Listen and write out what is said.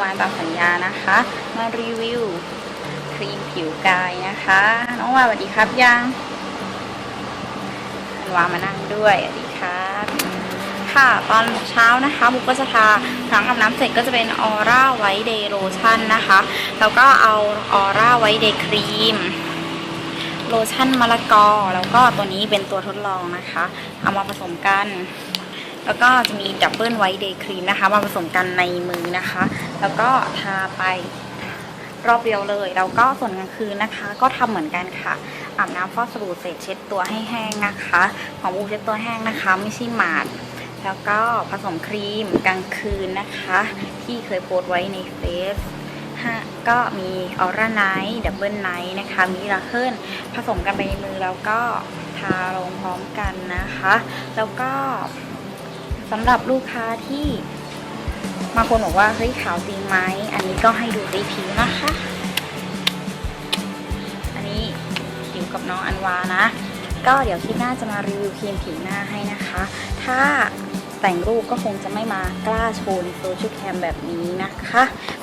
วานตามสัญญานะคะ มารีวิวครีมผิวกายนะคะ น้องวานสวัสดีครับยังอันวามานั่งด้วยสวัสดีครับค่ะตอนเช้านะคะบุกก็จะทาหลังอาบน้ำเสร็จก็จะเป็นออร่าไวท์เดย์โลชั่นนะคะ แล้วก็เอาออร่าไวท์เดย์ครีมโลชั่นมะละกอ แล้วก็ตัวนี้เป็นตัวทดลองนะคะ เอามาผสมกัน แล้วก็จะมีดับเบิลไวท์เดย์ครีมนะคะมาผสมกันในมือนะคะ แล้วก็ทาไปรอบเดียวเลย แล้วก็ส่วนกลางคืนนะคะ ก็ทำเหมือนกันค่ะอาบน้ำฟอกสบู่เสร็จเช็ดตัวให้แห้งนะคะ ของบูเช็ดตัวแห้งนะคะ ไม่ใช่หมาดแล้วก็ผสมครีมกลางคืนนะคะ ที่เคยโพสต์ไว้ในเฟซฮะก็มีออร่าไนท์ดับเบิลไนท์นะคะมีราเคิลผสมกันไปในมือแล้วก็ทาลงพร้อมกันนะคะ แล้วก็ สำหรับลูกค้าที่บางคนบอกว่าเฮ้ยขาวจริงไหมอันนี้ก็ให้ดูรีผิวนะคะ อันนี้ผิวกับน้องอันวานะ ก็เดี๋ยวคลิปหน้าจะมารีวิวครีมผิวหน้าให้นะคะ ถ้าแต่งรูปก็คงจะไม่มากล้าโชว์ในโซเชียลแคมแบบนี้นะคะ